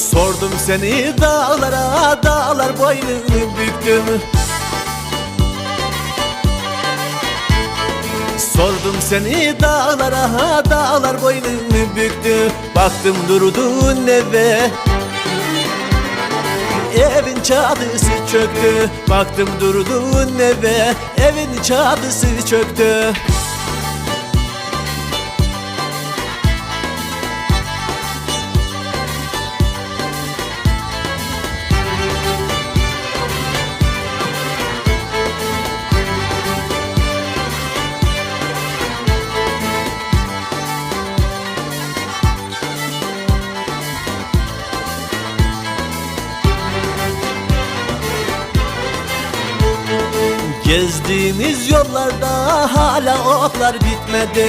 Sordum seni dağlara dağlar boynunu büktüm Sordum seni dağlara dağlar boynunu büktü. Baktım durduğun eve Evin çatısı çöktü. Baktım durduğun eve Evin çatısı çöktü Gezdiğimiz yollarda hala otlar bitmedi